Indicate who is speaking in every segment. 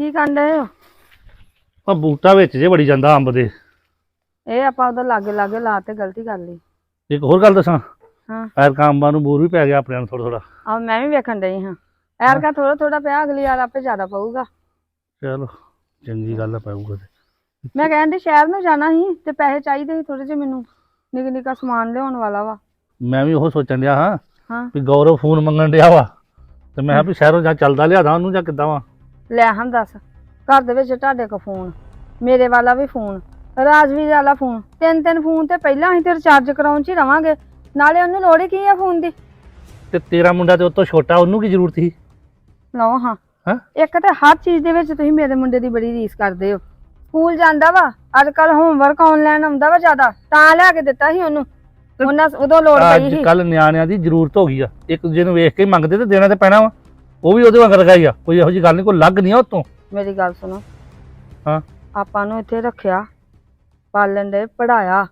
Speaker 1: ਕੀ ਕਰਨ ਡਏ ਹੋ?
Speaker 2: ਆ ਬੂਟਾ ਵਿੱਚ ਜੇ ਵੜੀ ਜਾਂਦਾ ਅੰਬ ਦੇ।
Speaker 1: ਇਹ ਆਪਾਂ ਉਧਰ ਲਾਗੇ ਲਾਗੇ ਲਾ ਤੇ ਗਲਤੀ ਕਰ ਲਈ।
Speaker 2: ਇੱਕ ਹੋਰ ਗੱਲ ਦੱਸਾਂ?
Speaker 1: ਹਾਂ।
Speaker 2: ਐਰਕਾ ਅੰਬਾਂ ਨੂੰ ਬੂਰ ਵੀ ਪੈ ਗਿਆ ਆਪਣੇ ਨੂੰ ਥੋੜਾ ਥੋੜਾ
Speaker 1: ਆ ਮੈਂ ਵੀ ਵੇਖਣ ਡਈ ਹਾਂ। ਐਰ ਕਾ ਥੋੜਾ ਥੋੜਾ ਪਿਆ ਅਗਲੀ ਵਾਰ ਆਪੇ ਜ਼ਿਆਦਾ ਪਊਗਾ।
Speaker 2: ਚਲੋ ਚੰਗੀ ਗੱਲ ਆ ਪਾਊਗਾ ਤੇ।
Speaker 1: ਮੈਂ ਕਹਿੰਦੀ ਸ਼ਹਿਰ ਨੂੰ ਜਾਣਾ ਸੀ ਤੇ ਪੈਸੇ ਚਾਹੀਦੇ ਸੀ ਥੋੜੇ ਜਿਹੇ ਮੈਨੂੰ। ਨਿੱਕਾ ਨਿੱਕਾ ਸਮਾਨ ਲਿਆਉਣ ਵਾਲਾ ਵਾ।
Speaker 2: ਮੈਂ ਵੀ ਉਹ ਸੋਚਣ ਡਿਆ ਹਾਂ
Speaker 1: ਹਾਂ।
Speaker 2: ਵੀ ਗੌਰਵ ਫੋਨ ਮੰਗਣ ਡਿਆ ਵਾ। ਤੇ ਮੈਂ ਕਿਹਾ ਵੀ ਸ਼ਹਿਰੋਂ ਜਾਂ ਚੱਲਦਾ ਲਿਆਦਾ ਉਹਨੂੰ ਜਾਂ ਕਿੱਦਾਂ ਵਾ?
Speaker 1: ਲੈ ਹਮ ਦੱਸ ਘਰ ਦੇ ਵਿੱਚ ਤੁਹਾਡੇ ਕੋ ਫੋਨ ਮੇਰੇ ਵਾਲਾ ਵੀ ਫੋਨ ਰਾਜਵੀਰ ਵਾਲਾ ਫੋਨ ਤਿੰਨ ਤਿੰਨ ਫੋਨ ਤੇ ਪਹਿਲਾਂ ਅਸੀਂ ਤੇ ਰਿਚਾਰਜ ਕਰਾਉਣ ਚ ਹੀ ਰਵਾਂਗੇ ਨਾਲੇ ਉਹਨੂੰ ਲੋੜ ਹੀ ਕੀ ਆ ਫੋਨ ਦੀ?
Speaker 2: ਤੇ ਤੇਰਾ ਮੁੰਡਾ ਤੇ ਉਹ ਤੋਂ ਛੋਟਾ ਉਹਨੂੰ ਕੀ ਜ਼ਰੂਰਤ ਸੀ?
Speaker 1: ਲਓ ਹਾਂ
Speaker 2: ਹਾਂ?
Speaker 1: ਇੱਕ ਤੇ ਹਰ ਚੀਜ਼ ਦੇ ਵਿੱਚ ਤੁਸੀਂ ਮੇਰੇ ਮੁੰਡੇ ਦੀ ਬੜੀ ਰੀਸ ਕਰਦੇ ਹੋ। ਸਕੂਲ ਜਾਂਦਾ ਵਾ ਅੱਜ ਕੱਲ ਹੋਮਵਰਕ ਆਨਲਾਈਨ ਆਉਂਦਾ ਵਾ ਜ਼ਿਆਦਾ ਤਾਂ ਲਿਆ ਕੇ ਦਿੱਤਾ ਸੀ ਉਹਨੂੰ ਉਹਨਾਂ ਉਦੋਂ ਲੋੜ ਪਈ
Speaker 2: ਅੱਜ
Speaker 1: ਸੀ।
Speaker 2: ਕੱਲ ਨਿਆਣਿਆਂ ਦੀ ਜ਼ਰੂਰਤ ਹੋ ਗਈ ਆ ਇੱਕ ਦੂਜੇ ਨੂੰ ਵੇਖ ਕੇ ਹੀ ਮੰਗਦੇ ਤੇ ਦੇਣਾ ਤੇ ਪੈਣਾ ਵਾ। ਉਹ ਵੀ ਉਹਦੇ ਵਾਂਗ ਲਗਾਈ ਆ ਕੋਈ ਇਹੋ ਜੀ ਗੱਲ ਨਹੀਂ ਕੋਈ ਲੱਗ ਨਹੀਂ ਆ ਉਤੋਂ।
Speaker 1: ਮੇਰੀ ਗੱਲ ਸੁਣੋ।
Speaker 2: ਹਾਂ।
Speaker 1: ਆਪਾਂ ਨੂੰ ਇੱਥੇ ਰੱਖਿਆ ਪਾਲਣ ਦੇ ਪੜਾਇਆ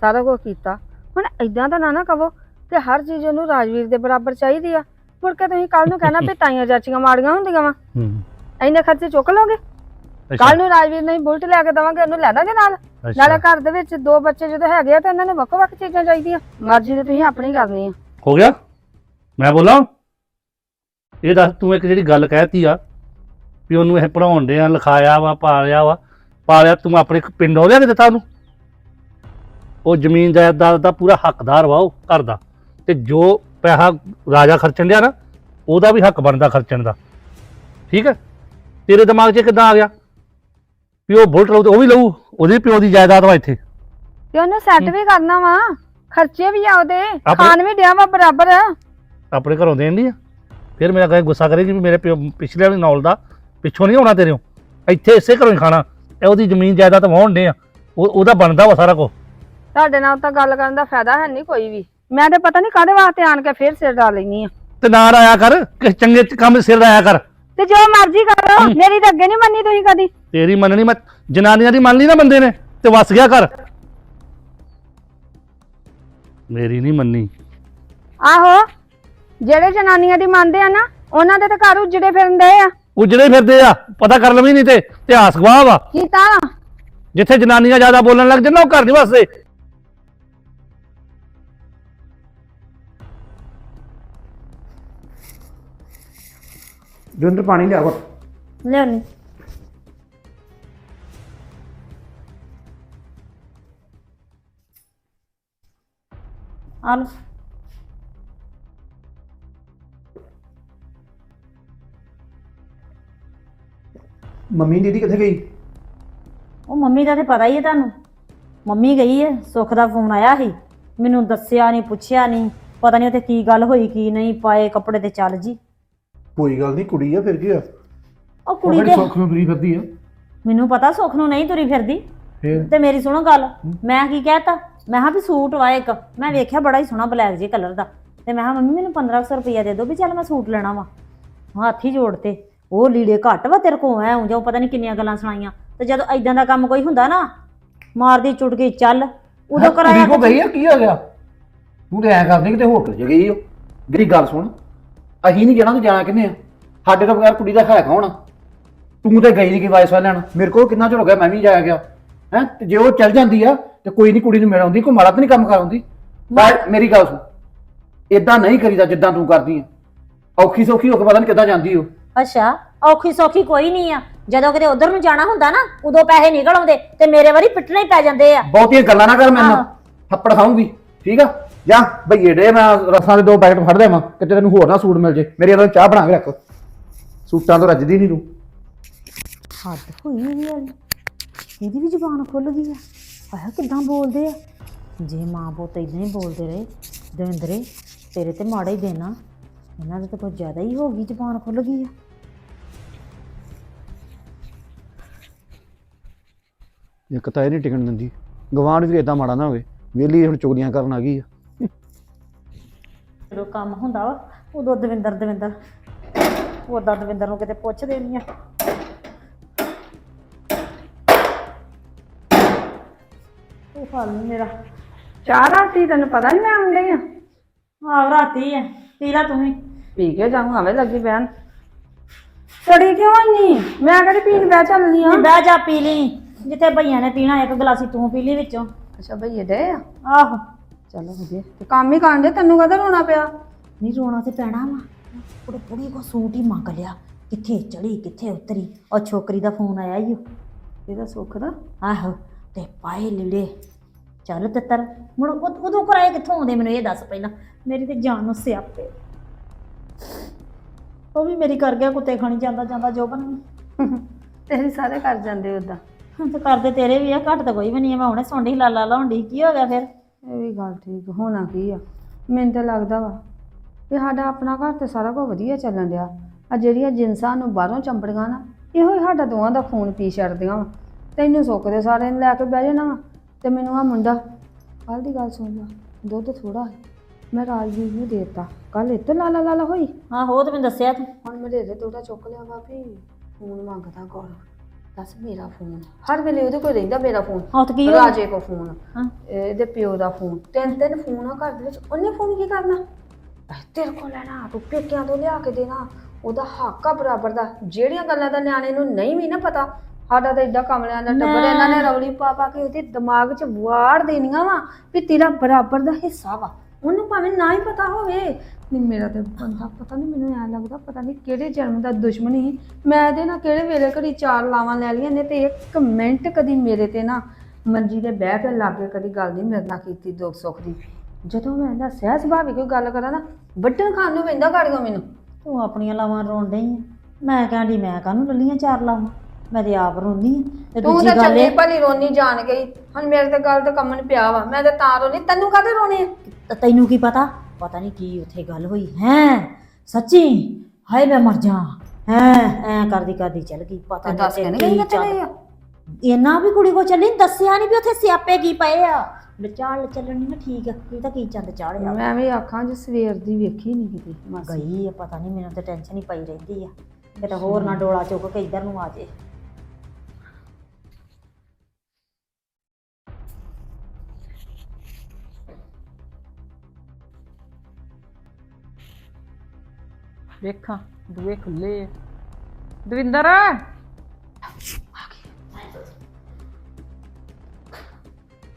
Speaker 1: ਸਾਰਾ ਕੁਝ ਕੀਤਾ। ਹੁਣ ਇਦਾਂ ਤਾਂ ਨਾ ਨਾ ਕਹੋ ਕਿ ਹਰ ਚੀਜ਼ ਉਹਨੂੰ ਰਾਜਵੀਰ ਦੇ ਬਰਾਬਰ ਚਾਹੀਦੀ ਆ। ਮੁੜ ਕੇ ਤੁਸੀਂ ਕੱਲ ਨੂੰ ਕਹਿਣਾ ਵੀ ਤਾਈਆਂ ਚਾਚੀਆਂ ਮਾੜੀਆਂ ਹੁੰਦੀਆਂ ਵਾ।
Speaker 2: ਹੂੰ।
Speaker 1: ਇੰਨੇ ਖਰਚੇ ਚੁੱਕ ਲਓਗੇ?
Speaker 2: ਅੱਛਾ।
Speaker 1: ਕੱਲ ਨੂੰ ਰਾਜਵੀਰ ਨਹੀਂ ਬੁਲਟ ਲਿਆ ਕੇ ਦਵਾਂਗੇ ਉਹਨੂੰ ਲੈ ਦਾਂਗੇ ਨਾਲ। ਨਾਲੇ ਘਰ ਦੇ ਵਿੱਚ ਦੋ ਬੱਚੇ ਜਦੋਂ ਹੈਗੇ ਆ ਤਾਂ ਇਹਨਾਂ ਨੇ ਵੱਖੋ ਵੱਖ ਚੀਜ਼ਾਂ ਚਾਹੀਦੀਆਂ। ਮਰਜ਼ੀ ਤੇ ਤੁਸੀਂ ਆਪਣੀ ਕਰਨੀ ਆ।
Speaker 2: ਹੋ ਗਿਆ? ਮੈਂ ਬੋਲਾਂ? ਇਹ ਦੱਸ ਤੂੰ ਇੱਕ ਜਿਹੜੀ ਗੱਲ ਕਹਿਤੀ ਆ ਵੀ ਉਹਨੂੰ ਇਹ ਪੜਾਉਣ ਦੇ ਆ ਲਿਖਾਇਆ ਵਾ ਪਾਲਿਆ ਵਾ ਪਾਲਿਆ ਤੂੰ ਆਪਣੇ ਪਿੰਡੋਂ ਲਿਆ ਕੇ ਦਿੱਤਾ ਉਹਨੂੰ? ਉਹ ਜ਼ਮੀਨ ਜਾਇਦਾਦ ਦਾ ਪੂਰਾ ਹੱਕਦਾਰ ਵਾ ਉਹ ਘਰ ਦਾ। ਤੇ ਜੋ ਪੈਸਾ ਰਾਜਾ ਖਰਚਣ ਡਿਆ ਨਾ ਉਹਦਾ ਵੀ ਹੱਕ ਬਣਦਾ ਖਰਚਣ ਦਾ। ਠੀਕ ਹੈ? ਤੇਰੇ ਦਿਮਾਗ 'ਚ ਕਿੱਦਾਂ ਆ ਗਿਆ? ਵੀ ਉਹ ਬੁਲਟ ਲਊ ਤੇ ਉਹ ਵੀ ਲਊ ਉਹਦੇ ਪਿਓ ਦੀ ਜਾਇਦਾਦ ਵਾ ਇੱਥੇ।
Speaker 1: ਤੇ ਉਹਨੂੰ ਸੈੱਟ ਵੀ ਕਰਨਾ ਵਾ ਖਰਚੇ ਵੀ ਆ ਉਹਦੇ
Speaker 2: ਆਪਣੇ-
Speaker 1: ਖਾਣ ਵੀ ਡਿਆ ਵਾ ਬਰਾਬਰ।
Speaker 2: ਆਪਣੇ ਘਰੋਂ ਦੇਣ ਦੀ ਆ? ਫਿਰ ਮੇਰਾ ਕਹੇ ਗੁੱਸਾ ਕਰੇਗੀ ਵੀ ਮੇਰੇ ਪਿਓ ਪਿਛਲੇ ਵਾਲੀ ਨੌਲ ਦਾ ਪਿੱਛੋਂ ਨਹੀਂ ਆਉਣਾ ਤੇਰੇ ਇੱਥੇ ਇਸੇ ਘਰੋਂ ਹੀ ਖਾਣਾ। ਇਹ ਉਹਦੀ ਜ਼ਮੀਨ ਜਾਇਦਾਦ ਵਾਹੁਣ ਦੇ ਆ। ਉਹ ਉਹਦਾ ਬਣਦਾ ਵਾ ਸਾਰਾ ਕੁਝ
Speaker 1: ਤੁਹਾਡੇ ਨਾਲ ਤਾਂ ਗੱਲ ਕਰਨ ਦਾ ਫਾਇਦਾ ਹੈ ਨਹੀਂ ਕੋਈ ਵੀ। ਮੈਂ ਤੇ ਪਤਾ ਨਹੀਂ ਕਾਹਦੇ ਵਾਸਤੇ ਆਣ ਕੇ ਫੇਰ ਸਿਰ ਡਾ ਲੈਣੀ ਆ
Speaker 2: ਤੇ ਨਾ ਆਇਆ ਕਰ ਕਿਸ ਚੰਗੇ ਕੰਮ ਸਿਰ ਆਇਆ ਕਰ।
Speaker 1: ਤੇ ਜੋ ਮਰਜ਼ੀ ਕਰੋ ਮੇਰੀ ਤਾਂ ਅੱਗੇ ਨਹੀਂ ਮੰਨੀ ਤੁਸੀਂ ਕਦੀ।
Speaker 2: ਤੇਰੀ ਮੰਨਣੀ ਮੈਂ ਜਨਾਨੀਆਂ ਦੀ ਮੰਨ ਲਈ ਨਾ ਬੰਦੇ ਨੇ ਤੇ ਵਸ ਗਿਆ ਕਰ। ਮੇਰੀ ਨਹੀਂ ਮੰਨੀ।
Speaker 1: ਆਹੋ। ਜਿਹੜੇ ਜਨਾਨੀਆਂ ਦੀ ਮੰਨਦੇ ਆ ਨਾ ਉਹਨਾਂ ਦੇ ਤਾਂ ਘਰ ਉਜੜੇ ਫਿਰਦੇ ਆ।
Speaker 2: ਉਜੜੇ ਫਿਰਦੇ ਆ ਪਤਾ ਕਰ ਲਵੀਂ ਨਹੀਂ ਤੇ ਇਤਿਹਾਸ ਗਵਾਹ ਵਾ।
Speaker 1: ਕੀਤਾ
Speaker 2: ਜਿੱਥੇ ਜਨਾਨੀਆਂ ਜ਼ਿਆਦਾ ਬੋਲਣ ਲੱਗ ਜਾਂਦੇ ਉਹ ਘਰ ਨਹੀਂ ਵਸਦੇ।
Speaker 3: ਜੁੰਦਰ ਪਾਣੀ ਲਿਆ ਵਾ
Speaker 1: ਲਿਆਉਣੀ ਆਲੂ
Speaker 3: ਮੰਮੀ ਦੀਦੀ ਕਿੱਥੇ ਗਈ?
Speaker 4: ਉਹ ਮੰਮੀ ਦਾ ਤੇ ਪਤਾ ਹੀ ਹੈ ਤੁਹਾਨੂੰ। ਮੰਮੀ ਗਈ ਹੈ ਸੁੱਖ ਦਾ ਫੋਨ ਆਇਆ ਸੀ। ਮੈਨੂੰ ਦੱਸਿਆ ਨਹੀਂ ਪੁੱਛਿਆ ਨਹੀਂ ਪਤਾ ਨਹੀਂ ਉੱਥੇ ਕੀ ਗੱਲ ਹੋਈ ਕੀ ਨਹੀਂ ਪਾਏ ਕੱਪੜੇ ਤੇ ਚੱਲ ਜੀ।
Speaker 3: ਕੋਈ ਗੱਲ ਨਹੀਂ ਕੁੜੀ ਆ ਫਿਰ ਕੀ ਆ?
Speaker 4: ਉਹ ਕੁੜੀ ਤੇ
Speaker 3: ਸੁੱਖ ਨੂੰ ਤੁਰੀ ਫਿਰਦੀ ਆ।
Speaker 4: ਮੈਨੂੰ ਪਤਾ ਸੁੱਖ ਨੂੰ ਨਹੀਂ ਤੁਰੀ ਫਿਰਦੀ।
Speaker 3: ਫਿਰ?
Speaker 4: ਤੇ ਮੇਰੀ ਸੁਣੋ ਗੱਲ ਮੈਂ ਕੀ ਕਹਿਤਾ? ਮੈਂ ਕਿਹਾ ਵੀ ਸੂਟ ਵਾ ਇੱਕ। ਮੈਂ ਵੇਖਿਆ ਬੜਾ ਹੀ ਸੋਹਣਾ ਬਲੈਕ ਜੇ ਕਲਰ ਦਾ। ਤੇ ਮੈਂ ਕਿਹਾ ਮੰਮੀ ਮੈਨੂੰ 1500 ਰੁਪਈਆ ਦੇ ਦਿਓ ਵੀ ਚੱਲ ਮੈਂ ਸੂਟ ਲੈਣਾ ਵਾ। ਹੱਥ ਹੀ ਜੋੜਤੇ। ਉਹ ਲੀੜੇ ਘੱਟ ਵਾ ਤੇਰੇ ਕੋਲ ਐ ਉਂਝ ਉਹ ਪਤਾ ਨਹੀਂ ਕਿੰਨੀਆਂ ਗੱਲਾਂ ਸੁਣਾਈਆਂ। ਤੇ ਜਦੋਂ ਐਦਾਂ ਦਾ ਕੰਮ ਕੋਈ ਹੁੰਦਾ ਨਾ ਮਾਰਦੀ ਚੁਟਕੀ ਚੱਲ ਉਦੋਂ ਕਰਾਇਆ
Speaker 3: ਕੋ ਗਈ ਆ ਕੀ ਹੋ ਗਿਆ? ਤੂੰ ਤੇ ਐ ਕਰਦੀ ਕਿਤੇ ਹੋਟਲ 'ਚ ਗਈ ਓ। ਮੇਰੀ ਗੱਲ ਸੁਣ ਅਸੀਂ ਨਹੀਂ ਜਾਣਾ ਤੂੰ ਜਾਣਾ ਕਿੰਨੇ ਆ? ਸਾਡੇ ਤੋਂ ਬਗੈਰ ਕੁੜੀ ਦਾ ਹੈ ਕੌਣ ਆ? ਤੂੰ ਤੇ ਗਈ ਨਹੀਂ ਕਿ ਵਾਇਸ ਲੈਣ ਮੇਰੇ ਕੋਲ ਕਿੰਨਾ ਚਿਰ ਹੋ ਗਿਆ ਮੈਂ ਵੀ ਜਾਇਆ ਗਿਆ। ਹੈ ਤੇ ਜੇ ਉਹ ਚੱਲ ਜਾਂਦੀ ਆ ਤੇ ਕੋਈ ਨਹੀਂ ਕੁੜੀ ਨੂੰ ਮਿਲ ਆਉਂਦੀ ਕੋਈ ਮਾੜਾ ਤਾਂ ਨਹੀਂ ਕੰਮ ਕਰ ਆਉਂਦੀ। ਪਰ ਮੇਰੀ ਗੱਲ ਸੁਣ ਇਦਾਂ ਨਹੀਂ ਕਰੀਦਾ ਜਿੱਦਾਂ ਤੂੰ ਕਰਦੀ ਆ। ਔਖੀ ਸੌਖੀ ਹੋ ਕੇ ਪਤਾ ਨਹੀਂ ਕਿੱਦਾਂ ਜਾਂਦੀ ਉਹ
Speaker 4: ਅੱਛਾ ਔਖੀ ਸੌਖੀ ਕੋਈ ਨਹੀਂ ਆ। ਜਦੋਂ ਕਿਤੇ ਉਧਰ ਨੂੰ ਜਾਣਾ ਹੁੰਦਾ ਨਾ ਉਦੋਂ ਪੈਸੇ ਨਿਕਲ ਆਉਂਦੇ ਤੇ ਮੇਰੇ ਵਾਰੀ ਪਿੱਟਣੇ ਹੀ ਪੈ ਜਾਂਦੇ ਆ।
Speaker 3: ਬਹੁਤੀਆਂ ਗੱਲਾਂ ਨਾ ਕਰ ਮੈਨੂੰ।
Speaker 4: ਹਾਂ।
Speaker 3: ਥੱਪੜ ਖਾਉਂਗੀ ਠੀਕ ਆ? ਜਾ ਭਈਏ ਡੇ ਮੈਂ ਰਸਾਂ ਦੇ ਦੋ ਪੈਕਟ ਫੜ ਦੇਵਾਂ ਕਿਤੇ ਤੈਨੂੰ ਹੋਰ ਨਾ ਸੂਟ ਮਿਲ ਜੇ। ਮੇਰੇ ਨਾਲ ਚਾਹ ਬਣਾ ਕੇ ਰੱਖ। ਸੂਟਾਂ ਤੋਂ ਰੱਜਦੀ ਨਹੀਂ ਤੂੰ।
Speaker 4: ਹੱਦ ਹੋਈ ਇਹਦੀ ਵਾਲੀ। ਇਹਦੀ ਵੀ ਜ਼ੁਬਾਨ ਖੁੱਲ ਗਈ ਆ। ਆਹ ਕਿਦਾਂ ਬੋਲਦੇ ਆ? ਜੇ ਮਾਂ ਪੁੱਤ ਇਦਾਂ ਹੀ ਬੋਲਦੇ ਰਹੇ ਦਵਿੰਦਰੇ ਤੇਰੇ ਤੇ ਮਾੜਾ ਹੀ ਦੇਣਾ। ਇਹਨਾਂ ਦੇ ਤਾਂ ਕੁਝ ਜ਼ਿਆਦਾ ਹੀ ਹੋ ਗਈ ਜ਼ੁਬਾਨ ਖੁੱਲ ਗਈ ਆ।
Speaker 3: ਇੱਕ ਤਾਂ ਇਹ ਨਹੀਂ ਟਿਕਣ ਦਿੰਦੀ। ਗਵਾਂਢ ਵੀ ਇਦਾਂ ਮਾੜਾ ਨਾ ਹੋਵੇ ਵੇਲੀ ਹੁਣ ਚੋਰੀਆਂ ਕਰਨ ਆ ਗਈ ਆ।
Speaker 4: ਜਦੋਂ ਕੰਮ ਹੁੰਦਾ ਵਾ ਉਦੋਂ ਦਵਿੰਦਰ ਦਵਿੰਦਰ। ਉਦਾਂ ਦਵਿੰਦਰ ਨੂੰ ਕਿਤੇ ਪੁੱਛਦੇ ਨਹੀਂ ਆ। ਉਹ ਫਲ ਨੀ ਮੇਰਾ।
Speaker 1: ਚਾਹ ਰਾਤੀ ਤੈਨੂੰ ਪਤਾ ਨਹੀਂ ਮੈਂ ਆਉਂਦੀ ਆ?
Speaker 4: ਆਹ ਰਾਤੀ ਆ। ਪੀ ਲਾ ਤੂੰ ਵੀ।
Speaker 1: ਪੀ ਕੇ ਜਾਊਂ ਆਵੇ ਲੱਗੀ ਬਹਿਣ। ਸੜੀ ਕਿਉਂ ਨਹੀਂ ਮੈਂ ਕਿਹੜੀ ਪੀਣ ਬਹਿ ਚੱਲਦੀ ਆ?
Speaker 4: ਬਹਿ ਜਾ ਪੀ ਲਈ। ਜਿੱਥੇ ਭਈਆਂ ਨੇ ਪੀਣਾ ਇੱਕ ਗਲਾਸੀ ਤੂੰ ਪੀ ਲਈ ਵਿੱਚੋਂ।
Speaker 1: ਅੱਛਾ ਭਈਏ ਦੇ ਆ?
Speaker 4: ਆਹੋ।
Speaker 1: ਚਲੋ ਵਧੀਆ। ਤੇ ਕੰਮ ਹੀ ਕਰਨ ਦੇ ਤੈਨੂੰ ਕਦੋਂ ਰੋਣਾ ਪਿਆ?
Speaker 4: ਨਹੀਂ ਰੋਣਾ ਤੇ ਪੈਣਾ ਵਾ। ਕੁੜੇ ਕੁੜੀ ਕੋ ਸੂਟ ਹੀ ਮੰਗ ਲਿਆ। ਕਿੱਥੇ ਚੜੀ ਕਿੱਥੇ ਉਤਰੀ? ਉਹ ਛੋਕਰੀ ਦਾ ਫੋਨ ਆਇਆ ਈ ਓ।
Speaker 1: ਇਹਦਾ ਸੁੱਖ ਦਾ?
Speaker 4: ਆਹੋ ਤੇ ਪਾਏ ਲੀੜੇ। ਚੱਲ ਤਿੱਤਰ। ਮੁੜ ਉਦ- ਉਦੋਂ ਕਰਾਏ ਕਿੱਥੋਂ ਆਉਂਦੇ? ਮੈਨੂੰ ਇਹ ਦੱਸ ਪਹਿਲਾਂ। ਮੇਰੀ ਤੇ ਜਾਨ ਨੂੰ ਸਿਆਪੇ। ਉਹ ਵੀ ਮੇਰੀ ਕਰ ਗਿਆ ਕੁੱਤੇ ਖਾਣੀ ਜਾਂਦਾ ਜਾਂਦਾ ਜੋਬਨ
Speaker 1: ਤੇਰੇ ਸਾਰੇ ਕਰ ਜਾਂਦੇ ਉਦਾਂ
Speaker 4: ਤੇ ਕਰਦੇ ਤੇਰੇ ਵੀ ਆ ਘੱਟ ਤਾਂ ਕੋਈ ਵੀ ਨਹੀਂ ਆ ਮੈਂ ਹੁਣੇ ਸੁਣਦੀ ਲਾਲਾ ਲਾਉਂਦੀ ਕੀ ਹੋ ਗਿਆ ਫਿਰ?
Speaker 1: ਇਹ ਵੀ ਗੱਲ ਠੀਕ ਹੋਣਾ ਕੀ ਆ? ਮੈਨੂੰ ਤਾਂ ਲੱਗਦਾ ਵਾ ਵੀ ਸਾਡਾ ਆਪਣਾ ਘਰ ਤੇ ਸਾਰਾ ਕੁਝ ਵਧੀਆ ਚੱਲਣ ਡਿਆ। ਆ ਜਿਹੜੀਆਂ ਜਿੰਸਾਂ ਨੂੰ ਬਾਹਰੋਂ ਚੰਬੜੀਆਂ ਨਾ ਇਹੋ ਹੀ ਸਾਡਾ ਦੋਵਾਂ ਦਾ ਖੂਨ ਪੀ ਛੱਡਦੀਆਂ ਵਾ। ਤੈਨੂੰ ਸੁੱਕਦੇ ਸਾਰੇ ਨੂੰ ਲੈ ਕੇ ਬਹਿ ਜਾਣਾ ਵਾ। ਤੇ ਮੈਨੂੰ ਆ ਮੁੰਡਾ ਕੱਲ ਦੀ ਗੱਲ ਸੁਣ ਲਾ ਦੁੱਧ ਥੋੜਾ ਹੈ। ਮੈਂ ਰਾਜਵੀਰ ਨੂੰ ਦੇਤਾ। ਕੱਲ ਇੱਥੇ ਲਾਲਾ ਲਾਲਾ ਹੋਈ?
Speaker 4: ਆਹੋ ਉਹ ਤੇ ਮੈਨੂੰ ਦੱਸਿਆ ਤੂੰ।
Speaker 1: ਹੁਣ ਮੈਂ ਦੇ ਦੇ ਦੋੜਾ ਚੁੱਕ ਲਿਆ ਵਾ ਵੀ ਫੋਨ ਮੰਗਦਾ ਗੌਰਵ ਦੱਸ ਮੇਰਾ ਫੋਨ। ਹਰ ਵੇਲੇ ਉਹਦੇ ਕੋਲ ਰਹਿੰਦਾ ਮੇਰਾ ਫੋਨ।
Speaker 4: ਆਹ ਤੇ ਕੀ ਹੋ ਗਿਆ?
Speaker 1: ਰਾਜੇ ਕੋ ਫੋਨ।
Speaker 4: ਹਾਂ।
Speaker 1: ਇਹਦੇ ਪਿਓ ਦਾ ਫੋਨ। ਤਿੰਨ ਤਿੰਨ ਫੋਨ ਆ ਘਰ ਦੇ ਵਿੱਚ। ਉਹਨੇ ਫੋਨ ਕੀ ਕਰਨਾ? ਅਹ ਤੇਰੇ ਕੋਲ ਲੈਣਾ ਤੂੰ ਪੇਕਿਆਂ ਤੋਂ ਲਿਆ ਕੇ ਦੇਣਾ। ਉਹਦਾ ਹੱਕ ਆ ਬਰਾਬਰ ਦਾ। ਜਿਹੜੀਆਂ ਗੱਲਾਂ ਦਾ ਨਿਆਣੇ ਨੂੰ ਨਹੀਂ ਵੀ ਨਾ ਪਤਾ ਸਾਡਾ ਤਾਂ ਏਡਾ ਕਮਲਿਆਂ ਦਾ ਟੱਬਰ ਇਹਨਾਂ ਨੇ ਰੌਲੀ ਪਾ ਪਾ ਕੇ ਉਹਦੇ ਦਿਮਾਗ 'ਚ ਵਾੜ ਦੇਣੀਆਂ ਵਾ ਵੀ ਤੇਰਾ ਬਰਾਬਰ ਦਾ ਹਿੱਸਾ ਵਾ। ਉਹਨੂੰ ਭਾਵੇਂ ਨਾ ਹੀ ਪਤਾ ਹੋਵੇ। ਨਹੀਂ ਮੇਰਾ ਤੇ ਬੰਦਾ ਪਤਾ ਨਹੀਂ ਮੈਨੂੰ ਐਂ ਲੱਗਦਾ ਪਤਾ ਨਹੀਂ ਕਿਹੜੇ ਜਨਮ ਦਾ ਦੁਸ਼ਮਣ ਸੀ। ਮੈਂ ਇਹਦੇ ਨਾਲ ਕਿਹੜੇ ਵੇਲੇ ਘੜੀ ਚਾਰ ਲਾਵਾਂ ਲੈ ਲਈਆਂ ਨੇ ਤੇ ਇੱਕ ਮਿੰਟ ਕਦੀ ਮੇਰੇ ਤੇ ਨਾ ਮੰਜੀ ਦੇ ਬਹਿ ਕੇ ਲਾਗੇ ਕਦੀ ਗੱਲ ਨਹੀਂ ਮੇਰੇ ਨਾਲ ਕੀਤੀ ਦੁੱਖ ਸੁੱਖ ਦੀ। ਜਦੋਂ ਮੈਂ ਇਹਦਾ ਸਹਿਜ ਸੁਭਾਅ ਕੋਈ ਗੱਲ ਕਰਾਂ ਨਾ ਵੱਡਣ ਖਾਣ ਨੂੰ ਪੈਂਦਾ ਗਾੜੀਆਂ ਮੈਨੂੰ।
Speaker 4: ਤੂੰ ਆਪਣੀਆਂ ਲਾਵਾਂ ਰੋਣ ਡਈ ਆ। ਮੈਂ ਕਹਿੰਦੀ ਮੈਂ ਕਾਹਨੂੰ ਲੱਲੀਆਂ ਚਾਰ ਲਾਵਾਂ? ਮੈਂ ਤੇ ਆਪ ਰੋਂਦੀ ਆ। ਤੇ
Speaker 1: ਤੂੰ
Speaker 4: ਦੂਜੀ
Speaker 1: ਤਾਂ
Speaker 4: ਗੱਲ
Speaker 1: ਚੰਗੀ
Speaker 4: ਇਹ
Speaker 1: ਭਲੀ ਰੋਣੀ ਜਾਣ ਗਈ ਹੁਣ ਮੇਰੇ ਤੇ ਗੱਲ ਤੇ ਕੰਮਣ ਪਿਆ ਵਾ। ਮੈਂ ਤੇ ਤਾਂ ਰੋਣੀ ਤੈਨੂੰ ਕਾਹਦੇ ਰੋਣੇ ਆ?
Speaker 4: ਤਾਂ ਤੈਨੂੰ ਕੀ ਪਤਾ? ਪਤਾ ਨਹੀਂ ਕੀ ਉੱਥੇ ਗੱਲ ਹੋਈ। ਹੈ? ਸੱਚੀ? ਹਾਏ ਮੈਂ ਮਰ ਜਾ। ਹੈ? ਐ ਕਰਦੀ ਕਰਦੀ ਚੱਲ ਗਈ। ਪਤਾ ਨਹੀਂ
Speaker 1: ਦੱਸ ਕੇ ਨਹੀਂ ਗਈ ਚੱਲੇ ਆ?
Speaker 4: ਇਹਨਾਂ ਵੀ ਕੁੜੀ ਕੋ ਚੱਲੀ ਦੱਸਿਆ ਨਹੀਂ ਵੀ ਉੱਥੇ ਸਿਆਪੇ ਕੀ ਪਏ ਆ। ਵਿਚਾਲ ਚੱਲਣ ਨਹੀਂ ਨਾ ਠੀਕ ਆ ਕੀ ਤਾਂ ਕੀ ਚੰਦ ਚਾੜਿਆ
Speaker 1: ਮੈਂ ਵੀ ਆਖਾਂ ਜੇ ਸਵੇਰ ਦੀ ਵੇਖੀ ਨਹੀਂ ਕਿਤੇ
Speaker 4: ਗਈ ਆ ਪਤਾ ਨਹੀਂ ਮੈਨੂੰ ਤਾਂ ਟੈਨਸ਼ਨ ਹੀ ਪਈ ਰਹਿੰਦੀ ਆ। ਕਿਤੇ ਹੋਰ ਨਾ ਡੋਲਾ ਚੁੱਕ ਕੇ ਇੱਧਰ ਨੂੰ ਆ ਜੇ।
Speaker 5: ਵੇਖਾਂ ਦੂਏ ਖੁੱਲੇ ਆ। ਦਵਿੰਦਰ!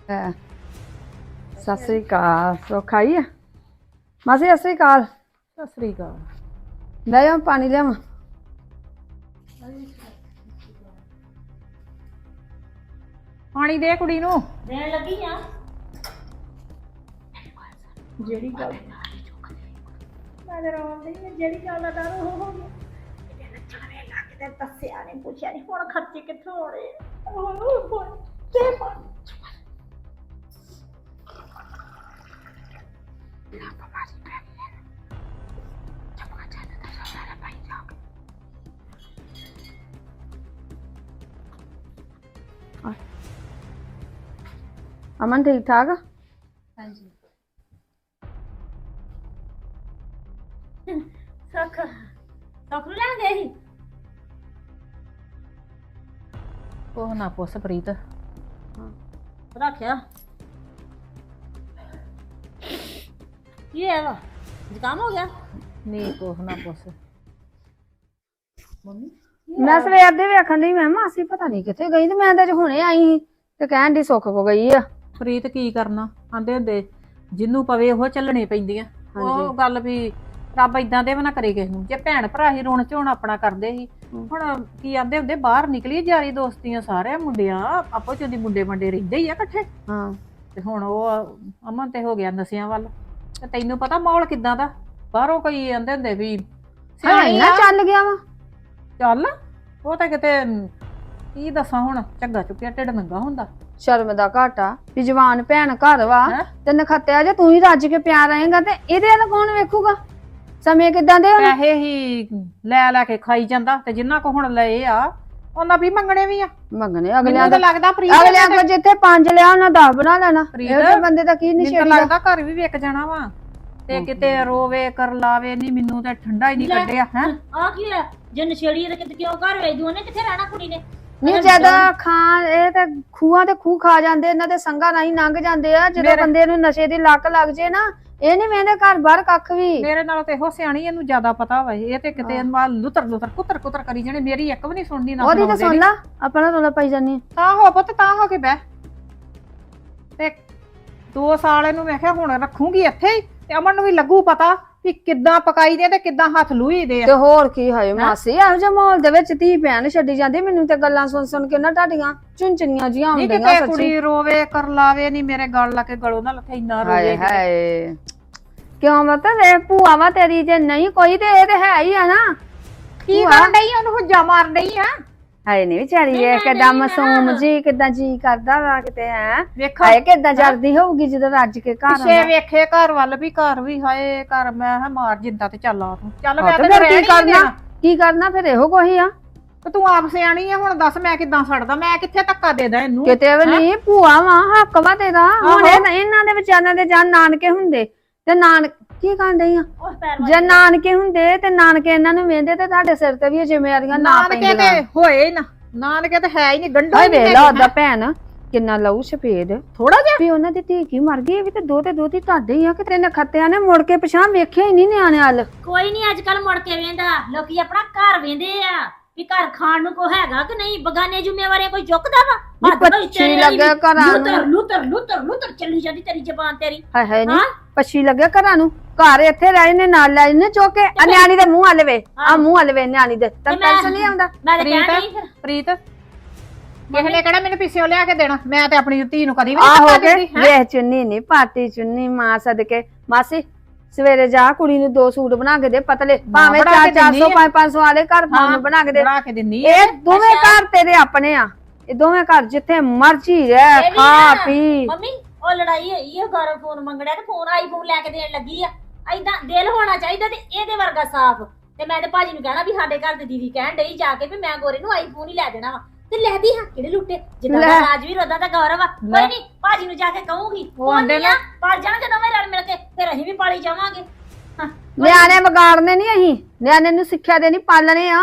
Speaker 1: ਹੈ। ਸਤਿ ਸ੍ਰੀ ਅਕਾਲ। ਸੋ ਖਾਈ ਆ? ਮਾਸੀ ਸਤਿ ਸ੍ਰੀ ਅਕਾਲ।
Speaker 5: ਸਤਿ ਸ੍ਰੀ ਅਕਾਲ।
Speaker 1: ਲੈ ਆ ਪਾਣੀ ਲਿਆਵਾਂ।
Speaker 5: ਪਾਣੀ ਦੇ ਕੁੜੀ ਨੂੰ।
Speaker 4: ਦੇਣ ਲੱਗੀ ਆ।
Speaker 5: ਜਿਹੜੀ ਗੱਲ
Speaker 4: ਮੈਂ ਤੇ ਰੋਣ ਡਈ ਆ ਜਿਹੜੀ ਗੱਲ ਦਾ ਡਰ ਉਹ ਹੋ ਗਿਆ ਕਿਤੇ ਨੱਚਣ ਲੱਗ ਤੇ ਦੱਸਿਆ ਨਹੀਂ ਪੁੱਛਿਆ ਨਹੀਂ ਹੁਣ ਖਰਚੇ ਕਿੱਥੋਂ ਆਉਣੇ ਆ? ਉਹ ਬੋਲ ਤੇ ਪਾ
Speaker 1: ਅਮਨ, ਠੀਕ ਠਾਕ ਆ?
Speaker 4: ਸਖ ਸਖ ਨੂੰ ਲੈਣ ਗਏ ਸੀ?
Speaker 5: ਕੋਹ ਨਾ ਪੁੱਛ ਪ੍ਰੀਤ।
Speaker 4: ਰੱਖਿਆ। ਕੀ ਹੈ ਵਾ? ਜ਼ੁਕਾਮ ਹੋ ਗਿਆ?
Speaker 5: ਨਹੀਂ ਕੋਹ ਨਾ ਪੁੱਛ।
Speaker 1: ਮੈਂ ਸਵੇਰ ਦੇ ਵੇਖਣ ਦੀ ਮੈਂ ਮਾਸੀ ਪਤਾ ਨਹੀਂ ਕਿੱਥੇ ਗਈ ਤੇ ਮੈਂ ਤਾਂ ਅੱਜ ਹੁਣੇ ਆਈ ਸੀ ਤੇ ਕਹਿਣ ਦੀ ਸੁੱਖ ਕੋ ਗਈ ਆ।
Speaker 5: ਪ੍ਰੀਤ ਕੀ ਕਰਨਾ? ਆਂਦੇ ਹੁੰਦੇ ਜਿੰਨੂੰ ਪਵੇ ਉਹ ਚੱਲਣੇ ਪੈਂਦੀਆਂ। ਉਹ ਗੱਲ ਵੀ ਰੱਬ ਇਦਾਂ ਦੇ ਵੀ ਨਾ ਕਰੇ ਕਿਸੇ ਨੂੰ। ਜੇ ਭੈਣ ਭਰਾ ਹੀ ਰੋਣ ਝੋਣ ਆਪਣਾ ਕਰਦੇ ਸੀ ਹੁਣ ਕੀ ਆਂਦੇ ਹੁੰਦੇ ਬਾਹਰ ਨਿਕਲੀ ਯਾਰੀ ਦੋਸਤੀਆਂ ਸਾਰੇ ਮੁੰਡਿਆਂ ਆਪੋ ਚ ਦੀ ਮੁੰਡੇ ਮੰਡੇ ਰਹਿੰਦੇ ਹੀ ਆ ਇਕੱਠੇ।
Speaker 1: ਹਾਂ।
Speaker 5: ਤੇ ਹੁਣ ਉਹ ਅਮਨ ਤੇ ਹੋ ਗਿਆ ਨਸ਼ਿਆਂ ਵੱਲ। ਤੇ ਤੈਨੂੰ ਪਤਾ ਮਾਹੌਲ ਕਿਦਾਂ ਦਾ? ਬਾਹਰੋਂ ਕੋਈ ਆਂਦੇ ਹੁੰਦੇ ਵੀ
Speaker 1: ਹਾਂ ਇੰਨਾ ਚੱਲ ਗਿਆ ਵਾ।
Speaker 5: ਚੱਲ ਉਹ ਤਾਂ ਕਿਤੇ ਕੀ ਦੱਸਾਂ ਹੁਣ ਝੱਗਾ ਚੁੱਕਿਆ ਢਿੱਡ ਨੰਗਾ ਹੁੰਦਾ।
Speaker 1: ਸ਼ਰਮ ਦਾ ਘਾਟਾ ਵੀ ਜਵਾਨ ਭੈਣ ਘਰ ਵਾ? ਤੇ ਨਖੱਤਿਆ ਜੇ ਤੂੰ ਹੀ ਰੱਜ ਕੇ ਪਿਆ ਰਹੇਗਾ ਤੇ ਇਹਦੇ ਵੱਲ ਕੌਣ ਵੇਖੂਗਾ? ਸਮੇਂ ਕਿਦਾਂ ਦੇ ਹੁਣ?
Speaker 5: ਪੈਸੇ ਹੀ ਲੈ ਲੈ ਕੇ ਖਾਈ ਜਾਂਦਾ ਤੇ ਜਿੰਨਾ ਕੋ ਹੁਣ ਲਏ ਆ ਉਹਨਾਂ ਵੀ ਮੰਗਣੇ ਵੀ ਆ।
Speaker 1: ਮੰਗਣੇ ਅਗਲਿਆਂ
Speaker 5: ਮੈਨੂੰ
Speaker 1: ਦਾ
Speaker 5: ਤਾਂ ਲੱਗਦਾ ਪ੍ਰੀਤ
Speaker 1: ਅਗਲਿਆਂ ਕੋ ਜਿੱਥੇ ਪੰਜ ਲਿਆ ਉਹਨਾਂ 10 ਬਣਾ ਲੈਣਾ।
Speaker 5: ਪ੍ਰੀਤ,
Speaker 1: ਇਹੋ ਜਿਹੇ ਬੰਦੇ ਦਾ ਕੀ
Speaker 5: ਮੈਨੂੰ ਤਾਂ ਲੱਗਦਾ ਘਰ ਵੀ ਵਿਕ ਜਾਣਾ ਵਾ। ਤੇ ਕਿਤੇ ਰੋਵੇ ਕਰ ਲਾਵੇ ਨਹੀਂ ਮੈਨੂੰ ਤਾਂ ਠੰਡਾ ਹੀ ਨਹੀਂ
Speaker 4: ਲੈ।
Speaker 5: ਕੱਢਿਆ ਹੈ?
Speaker 4: ਆ ਕੀ ਹੈ ਜੇ ਨਸ਼ੇੜੀ ਤੇ ਕਿਤੇ ਕਿਉਂ ਘਰ ਵੇਚ ਦੂ ਉਹਨੇ ਕਿੱਥੇ ਰਹਿਣਾ ਕੁੜੀ ਨੇ?
Speaker 1: ਨਹੀਂ ਜ਼ਿਆਦਾ ਖਾਂ ਇਹ ਤੇ ਖੂਹਾਂ ਤੇ ਖੂਹ ਖਾ ਜਾਂਦੇ ਇਹਨਾਂ ਦੇ ਸੰਗਾ ਨਹੀਂ ਲੰਘ ਜਾਂਦੇ ਆ ਜਦੋਂ
Speaker 5: ਮੇਰੇ-
Speaker 1: ਬੰਦੇ ਨੂੰ ਨਸ਼ੇ ਦੀ ਲੱਕ ਲੱਗ ਜੇ ਨਾ ਇਹ ਨਹੀਂ ਵੇਂਦੇ ਘਰ ਬਾਹਰ ਕੱਖ ਵੀ।
Speaker 5: ਮੇਰੇ ਨਾਲ ਤੇ ਇਹੋ ਸਿਆਣੀ ਇਹਨੂੰ ਜ਼ਿਆਦਾ ਪਤਾ ਵਾ ਇਹ। ਤੇ ਕਿਤੇ ਨਾਲ ਲੁਤਰ ਲੁਤਰ ਕੁੱਤਰ ਕੁੱਤਰ ਕਰੀ ਜਾਣੇ ਮੇਰੀ ਇੱਕ ਵੀ ਨਹੀਂ ਸੁਣਦੀ ਨਾ
Speaker 1: ਉਹਦੀ ਤਾਂ ਸੁਣ ਲਾ ਆਪਣਾ ਰੋਲਾ ਪਾਈ ਜਾਨੀ
Speaker 5: ਤਾਂ ਹੋ ਪੁੱਤ ਤਾਂ ਹੋ ਕੇ ਬਹਿ। ਤੇ ਦੋ ਸਾਲ ਇਹਨੂੰ ਮੈਂ ਕਿਹਾ ਹੁਣ ਰੱਖੂਗੀ ਇੱਥੇ ਹੀ ਤੇ ਅਮਨ ਨੂੰ ਵੀ ਲੱਗੂ ਪਤਾ। ਵੀ ਕਿੱਦਾਂ ਪਕਾਈ ਦੇ ਤੇ ਕਿੱਦਾਂ ਹੱਥ ਲੂਈ ਦੇ ਆ।
Speaker 1: ਤੇ ਹੋਰ ਕੀ ਹੋਏ ਮਾਸੀ ਇਹੋ ਜਿਹੇ ਮਾਹੌਲ ਦੇ ਵਿੱਚ ਧੀ ਭੈਣ ਛੱਡੀ ਜਾਂਦੀ ਮੈਨੂੰ ਤੇ ਗੱਲਾਂ ਸੁਣ ਸੁਣ ਕੇ ਨਾ ਤੁਹਾਡੀਆਂ ਚੁੰਚਣੀਆਂ ਜੀਆਂ
Speaker 5: ਨਹੀਂ
Speaker 1: ਹੁੰਦੀਆਂ
Speaker 5: ਕਿਤੇ
Speaker 1: ਸੱਚੀ।
Speaker 5: ਕੁੜੀ ਰੋਵੇ ਕਰ ਲਾਵੇ ਨਹੀਂ ਮੇਰੇ ਗਲ ਲਾ ਕੇ ਗਲੋਂ ਨਾ ਲੱਥੇ ਇੰਨਾ
Speaker 1: ਹਾਏ
Speaker 5: ਰੋਵੇ
Speaker 1: ਹਾਏ। ਕਿਉਂ ਭੂਆ ਵਾ ਤੇਰੀ ਜੇ ਨਹੀਂ ਕੋਈ ਤੇ ਇਹ ਤੇ ਹੈ ਹੀ ਆ ਨਾ।
Speaker 5: ਕੀ ਕਰਨ ਡਈ ਉਹਨੂੰ ਹੁੱਜਾ ਮਾਰਨ ਡਈ ਆ?
Speaker 1: ਹਾਏ ਨਹੀਂ ਵਿਚਾਰੀ ਇਹ ਕਿਦਾਂ ਮਾਸੂਮ ਜੀ ਕਿਦਾਂ ਜੀ ਕਰਦਾ ਵਾ ਕਿਤੇ ਹੈ?
Speaker 5: ਵੇਖੋ
Speaker 1: ਹਾਏ ਕਿਦਾਂ ਜਰਦੀ ਹੋਊਗੀ ਜਦੋਂ ਰੱਜ ਕੇ ਘਰ
Speaker 5: ਪਿੱਛੇ
Speaker 1: ਆਉਂਦਾ।
Speaker 5: ਵੇਖੇ ਘਰ ਵੱਲ ਵੀ ਘਰ ਵੀ ਹਾਏ ਘਰ ਮੈਂ ਹਾਂ ਮਾਰ ਜਿੰਦਾ ਤੇ ਚੱਲ ਆ ਤੂੰ। ਚੱਲ ਮੈਂ
Speaker 1: ਤੇ ਫਿਰ ਕੀ ਕਰਨਾ। ਕੀ ਕਰਨਾ ਫਿਰ ਇਹੋ ਕੋਈ ਆ?
Speaker 5: ਤੇ ਤੂੰ ਆਪ ਸਿਆਣੀ ਆ ਹੁਣ ਦੱਸ ਮੈਂ ਕਿੱਦਾਂ ਛੱਡਦਾ ਮੈਂ ਕਿੱਥੇ ਧੱਕਾ ਦੇਦਾ ਇਹਨੂੰ?
Speaker 1: ਕਿਤੇ ਵੀ ਨਹੀਂ ਭੂਆ ਵਾ ਹੱਕ ਵਾ ਤੇਰਾ। ਹੁਣ ਇਹ- ਇਹਨਾਂ ਦੇ ਵਿਚਾਰਿਆਂ ਦੇ ਜਾਂ ਨਾਨਕੇ ਹੁੰਦੇ ਤੇ ਨਾਨ ਕੀ ਕਰਨ ਡਈ ਆ?
Speaker 4: ਪੈਰ
Speaker 1: ਜੇ ਨਾਨਕੇ ਹੁੰਦੇ ਤੇ ਨਾਨਕੇ ਇਹਨਾਂ ਨੂੰ ਵੇਂਦੇ ਤੇ ਤੁਹਾਡੇ ਸਿਰ ਤੇ ਵੀ ਇਹ ਜ਼ਿੰਮੇਵਾਰੀਆਂ ਨਾ
Speaker 5: ਨਾਨਕੇ
Speaker 1: ਪੈਂਦੀਆਂ।
Speaker 5: ਤੇ ਹੋਏ ਹੀ ਨਾ। ਨਾਨਕੇ ਤੇ ਹੈ ਹੀ ਨਹੀਂ ਗੰਢੋ
Speaker 1: ਹਾਏ
Speaker 5: ਹੀ
Speaker 1: ਵੇਖ
Speaker 5: ਨਹੀਂ
Speaker 1: ਲਾ ਉਹਦਾ ਭੈਣ ਕਿੰਨਾ ਲਊ ਸਫੇਦ।
Speaker 5: ਥੋੜਾ ਜਿਹਾ।
Speaker 1: ਵੀ ਉਹਨਾਂ ਦੀ ਧੀ ਕੀ ਮਰ ਗਈ ਇਹ ਵੀ ਤੇ ਦੋ ਤੇ ਦੋ ਦੀ ਤੁਹਾਡੇ ਹੀ ਆ ਕਿਤੇ ਨਖੱਤਿਆਂ ਨੇ ਮੁੜ ਕੇ ਪਛਾਣ ਵੇਖਿਆ ਹੀ ਨਹੀਂ ਨਿਆਣੇ ਵੱਲ।
Speaker 6: ਕੋਈ ਨਹੀਂ ਅੱਜ ਕੱਲ ਮੁੜ ਕੇ ਵੇਂਦਾ। ਲੋਕੀ ਆਪਣਾ ਘਰ ਵੇਂਦੇ ਆ। ਵੀ ਘਰ ਖਾਣ ਨੂੰ ਕੋ ਹੈਗਾ ਕਿ ਨਹੀਂ? ਬਗਾਨੇ ਜ਼ਿੰਮੇਵਾਰੀਆਂ ਕੋਈ ਚੁੱਕਦਾ ਵਾ? ਹੱਦ
Speaker 1: ਪੱਛੀ
Speaker 6: ਤੇਰੇ ਵਾਲੀ
Speaker 1: ਲੱਗੇ
Speaker 6: ਵੀ।
Speaker 1: ਘਰਾਂ ਨੂੰ।
Speaker 6: ਲੁੱਤਰ ਲੁੱਤਰ ਲੁੱਤਰ ਲੁੱਤਰ ਚੱਲੀ ਜਾਂਦੀ ਤੇਰੀ ਜ਼ਬਾਨ ਤੇਰੀ।
Speaker 1: ਹਾਏ ਹਾਏ ਨਹੀਂ
Speaker 6: ਹਾਂ?
Speaker 1: ਪੱਛੀ ਲੱਗੇ ਘਰਾਂ ਨੂੰ। ਘਰ ਇੱਥੇ ਰਹਿ ਨੇ ਨਾਲ ਲੈ ਨੇ ਚੁੱਕ ਕੇ। ਆ ਨਿਆਣੀ ਦੇ ਮੂੰਹ ਹਲਵੇ ਆ
Speaker 6: ਹਾਂ।
Speaker 1: ਮੂੰਹ ਹਲਵੇ ਨਿਆਣੀ ਦੇ। ਤਾਂ
Speaker 6: ਮੈਂ-
Speaker 1: ਟੈਨਸ਼ਨ ਨਹੀਂ ਆਉਂਦਾ?
Speaker 6: ਮੈਂ ਤਾਂ ਕਹਿਣ
Speaker 5: ਪ੍ਰੀਤ
Speaker 6: ਨਹੀਂ ਫਿਰ।
Speaker 5: ਪ੍ਰੀਤ ਕਿਸੇ ਨੇ ਕਿਹੜਾ ਮੈਨੂੰ ਪਿੱਛੇ ਲਿਆ ਕੇ ਦੇਣਾ? ਮੈਂ ਤੇ ਆਪਣੀ ਧੀ ਨੂੰ ਕਦੀ ਵੀ ਨਹੀਂ
Speaker 1: ਆਹੋ
Speaker 5: ਧੱਕਾ
Speaker 1: ਕੇ
Speaker 5: ਦਿੰਦੀ ਹੈਂ।
Speaker 1: ਵੇਖ ਚੁੰਨੀ ਨਹੀਂ ਪਾਤੀ ਚੁੰਨੀ ਮਾਂ ਸਦਕੇ। ਮਾਸੀ ਸਵੇਰੇ ਜਾ ਕੁੜੀ ਨੂੰ ਦੋ ਸੂਟ ਬਣਾ ਕੇ ਦੇ ਪਤਲੇ। ਭਾਵੇਂ
Speaker 5: ਬਣਾ
Speaker 1: 4
Speaker 5: ਕੇ ਦਿੰਦੀ
Speaker 1: 400
Speaker 5: ਆ।
Speaker 1: 500 ਵਾਲੇ ਘਰ ਪਾਉਣ ਨੂੰ ਬਣਾ ਕੇ ਦੇ।
Speaker 5: ਬਣਾ ਕੇ ਦਿੰਨੀ।
Speaker 1: ਇਹ ਦੋਵੇਂ ਘਰ ਤੇਰੇ ਆਪਣੇ ਆ। ਇਹ ਦੋਵੇਂ ਘਰ ਜਿੱਥੇ ਮਰਜ਼ੀ ਰਹਿ
Speaker 6: ਇਹ ਵੀ
Speaker 1: ਖਾ। ਪੀ।
Speaker 6: ਮੰਮੀ ਉਹ ਲੜਾਈ ਹੋਈ ਆ ਗੌਰਵ ਫੋਨ ਮੰਗਣਾ ਤੇ ਫੋਨ ਆਈਫੋਨ ਲੈ ਕੇ ਦੇਣ ਲੱਗੀ ਆ। ਐਦਾਂ ਦਿਲ ਹੋਣਾ ਚਾਹੀਦਾ ਤੇ ਇਹਦੇ ਵਰਗਾ ਸਾਫ਼। ਤੇ ਮੈਂ ਤੇ ਭਾਜੀ ਨੂੰ ਕਹਿਣਾ ਵੀ ਸਾਡੇ ਘਰ ਦੀ ਦੀਦੀ ਕਹਿਣ ਡਈ ਜਾ ਕੇ ਵੀ ਮੈਂ ਗੋਰੇ ਨੂੰ ਆਈਫੋਨ ਹੀ ਲੈ ਦੇਣਾ ਵਾ। ਤੇ ਲੈਦੀ ਹਾਂ ਕਿਹੜੇ ਲੁੱਟੇ? ਜਿੱਦਾਂ ਦਾ
Speaker 1: ਲੈ।
Speaker 6: ਰਾਜਵੀਰ ਉਦਾਂ ਦਾ ਗੌਰਵ ਆ।
Speaker 5: ਲੈ।
Speaker 6: ਕੋਈ ਨਹੀਂ ਭਾਜੀ ਨੂੰ ਜਾ ਕੇ ਕਹੂੰਗੀ।
Speaker 5: ਉਹ ਆਂਦੇ
Speaker 6: ਆ ਪਾਲ ਜਾਣਗੇ ਦੋਵੇਂ ਰਲ ਮਿਲ ਕੇ ਫਿਰ ਅਸੀਂ ਵੀ ਪਾਲੀ ਜਾਵਾਂਗੇ।
Speaker 1: ਨਿਆਣੇ ਵਿਗਾੜਨੇ ਨਹੀਂ ਅਸੀਂ। ਨਿਆਣੇ ਨੂੰ ਸਿੱਖਿਆ ਦੇਣੀ ਪਾਲਣੇ ਆ।